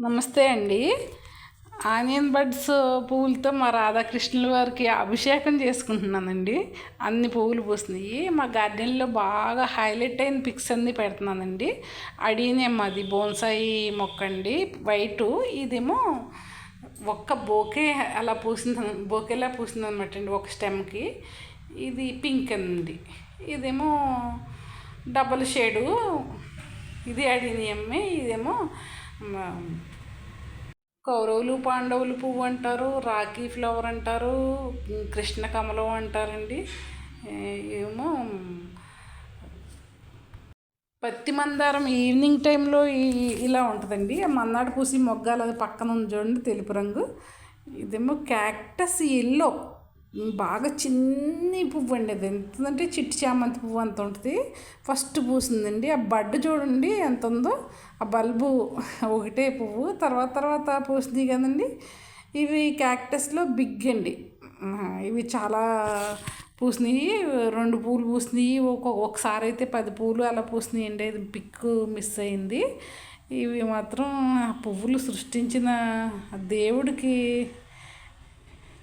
నమస్తే అండి. Onion buds పువ్వులతో మా రాధాకృష్ణుల వారికి అభిషేకం చేసుకుంటున్నానండి. అన్ని పువ్వులు పూసినాయి. మా గార్డెన్లో బాగా హైలైట్ అయిన పిక్స్ అన్ని పెడుతున్నానండి. అడిగినేమో అది బోన్సాయి మొక్క అండి. వైటు. ఇదేమో ఒక్క బోకే అలా పూసింది బోకేలా పూసింది అనమాట అండి ఒక స్టెమ్కి. ఇది పింక్ అండి. ఇదేమో డబల్ షేడు. ఇది అడిగినాయమ్మే ఇదేమో కౌరవులు పాండవులు పువ్వు అంటారు రాఖీ ఫ్లవర్ అంటారు కృష్ణ కమలం అంటారండి. ఏమో పత్తి మందారం ఈవినింగ్ టైంలో ఇలా ఉంటుందండి. మన్నాడు పూసి మొగ్గాలు అది పక్కన ఉంది చూడండి తెలుపు రంగు. ఇదేమో క్యాక్టస్ ఎల్లో. బాగా చిన్ని పువ్వు అండి అది. ఎంతంటే చిట్టి చామంతి పువ్వు అంత ఉంటుంది. ఫస్ట్ పూసిందండి. ఆ బడ్ చూడండి ఎంత ఉందో. ఆ బల్బు ఒకటే పువ్వు. తర్వాత తర్వాత పూసింది కదండి. ఇవి క్యాక్టస్లో బిగ్ అండి. ఇవి చాలా పూసినాయి రెండు పూలు పూసినాయి ఒక్కొక్క ఒకసారి అయితే పది పూలు అలా పూసినాయి అండి. అది పిక్ మిస్ అయింది. ఇవి మాత్రం ఆ పువ్వులు సృష్టించిన దేవుడికి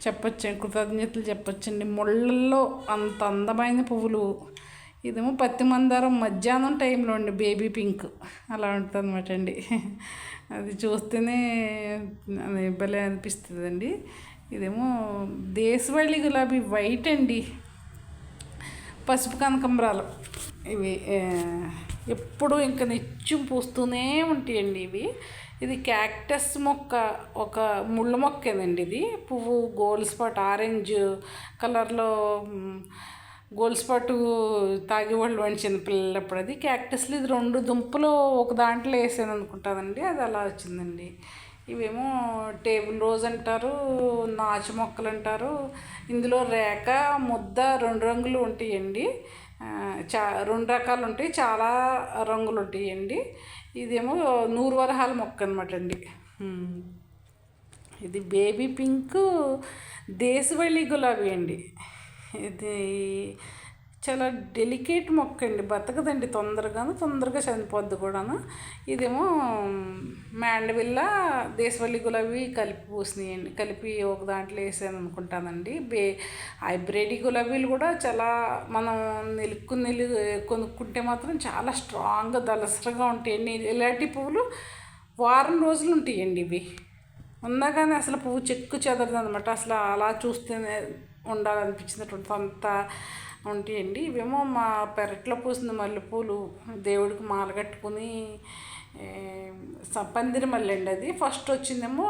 చెప్పొచ్చు కృతజ్ఞతలు చెప్పొచ్చండి. ముళ్ళల్లో అంత అందమైన పువ్వులు. ఇదేమో పత్తి మందారం మధ్యాహ్నం టైంలో అండి బేబీ పింక్. అలా ఉంటుంది అనమాట అండి. అది చూస్తేనే అది భలే అనిపిస్తుంది అండి ఇదేమో దేశవాళి గులాబీ వైట్ అండి. పసుపు కనకంబరాలు. ఇవి ఎప్పుడు ఇంకా నిత్యం పూస్తూనే ఉంటాయండి ఇవి. ఇది క్యాక్టస్ మొక్క ఒక ముళ్ళ మొక్కేనండి ఇది. పువ్వు గోల్డ్ స్పాట్ ఆరెంజ్ కలర్లో గోల్డ్ స్పాట్ తాగేవాళ్ళు వండి చిన్నపిల్లలప్పుడు అది. క్యాక్టస్లు ఇది రెండు దుంపలు ఒక దాంట్లో వేసాను అనుకుంటానండి అది అలా వచ్చిందండి. ఇవేమో టేబుల్ రోజ్ అంటారు నాచు మొక్కలు అంటారు. ఇందులో రేఖ ముద్ద రెండు రంగులు ఉంటాయండి. చా రెండు రకాలు ఉంటాయి చాలా రంగులు ఉంటాయండి. ఇదేమో నూరు వరహాల మొక్క అనమాట అండి. ఇది బేబీ పింక్ దేశవళి గులాబీ అండి. ఇది చాలా డెలికేట్ మొక్క అండి బతకదండి తొందరగాను. తొందరగా చనిపోద్ది కూడాను. ఇదేమో మ్యాండవిల్లా దేశవల్లి గులాబీ కలిపి పూసినాయండి. కలిపి ఒక దాంట్లో వేసాను అనుకుంటానండి. బే హైబ్రిడ్ గులాబీలు కూడా చాలా మనం నిలుక్కు నిలు కొనుక్కుంటే మాత్రం చాలా స్ట్రాంగ్గా దలసరగా ఉంటాయండి. ఇలాంటి పువ్వులు వారం రోజులు ఉంటాయండి ఇవి. ఉన్నా కానీ అసలు పువ్వు చెక్కు చెదరదు అనమాట అసలు అలా చూస్తేనే ఉండాలనిపించినటువంటి అంత ఉంటాయండి. ఇవేమో మా పెరట్లో పూసిన మల్లెపూలు దేవుడికి మాల కట్టుకుని పందిరి మల్లె అండి అది. ఫస్ట్ వచ్చిందేమో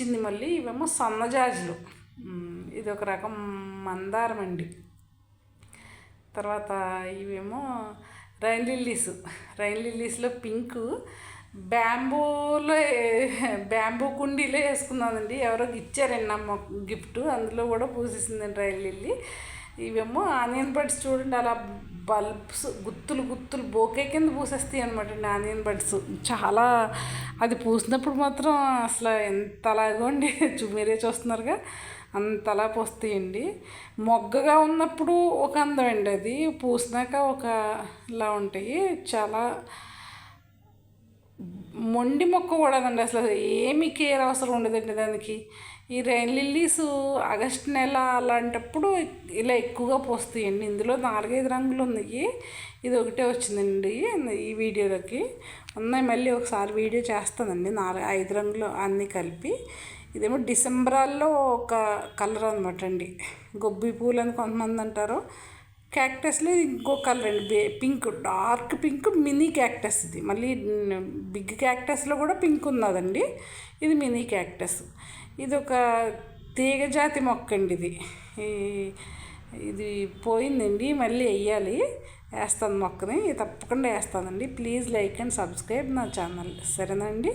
చిన్ని మల్లి ఇవేమో సన్నజాజులు ఇది ఒక రకం మందారం అండి. తర్వాత ఇవేమో రైన్ లిల్లీస్. రైన్ లిల్లీస్లో పింక్. బ్యాంబూలో బ్యాంబూ కుండీలో వేసుకున్నానండి. ఎవరో ఇచ్చారండి నా గిఫ్ట్. అందులో కూడా పూసేసిందండి రైల్ లిల్లీ. ఇవేమో ఆనియన్ బడ్స్ చూడండి అలా బల్బ్స్ గుత్తులు గుత్తులు బోకే కింద పూసేస్తాయి అనమాట అండి ఆనియన్ బడ్స్. చాలా అది పూసినప్పుడు మాత్రం అసలు ఎంత అలాగోండి మీరే చూస్తున్నారుగా అంతలా పోస్తాయండి. మొగ్గగా ఉన్నప్పుడు ఒక అందం అండి అది. పూసినాక ఒక ఇలా ఉంటాయి. చాలా మొండి మొక్క కూడా అండి అసలు. ఏమి కేర్ అవసరం ఉండదండి దానికి. ఈ రెయిన్ లిల్లీస్ ఆగస్ట్ నెల అలాంటప్పుడు ఇలా ఎక్కువగా పోస్తాయండి. ఇందులో నాలుగైదు రంగులు ఉన్నాయి. ఇది ఒకటే వచ్చిందండి ఈ వీడియోలోకి. ఉన్నాయి మళ్ళీ ఒకసారి వీడియో చేస్తానండి. నాలుగు ఐదు రంగులు అన్నీ కలిపి. ఇదేమో డిసెంబరాల్లో ఒక కలర్ అనమాట అండి. గొబ్బి పూలు అని కొంతమంది అంటారు. క్యాక్టస్లో ఇంకో కలర్ అండి pink dark pink mini cactus ఇది. మళ్ళీ బిగ్ క్యాక్టస్లో కూడా పింక్ ఉన్నదండి. ఇది మినీ క్యాక్టస్. ఇది ఒక తీగజాతి మొక్క అండి ఇది. ఇది పోయిందండి మళ్ళీ వేయాలి. వేస్తాను మొక్కని. తప్పకుండా వేస్తానండి. ప్లీజ్ లైక్ అండ్ సబ్స్క్రైబ్ నా ఛానల్. సరేనండి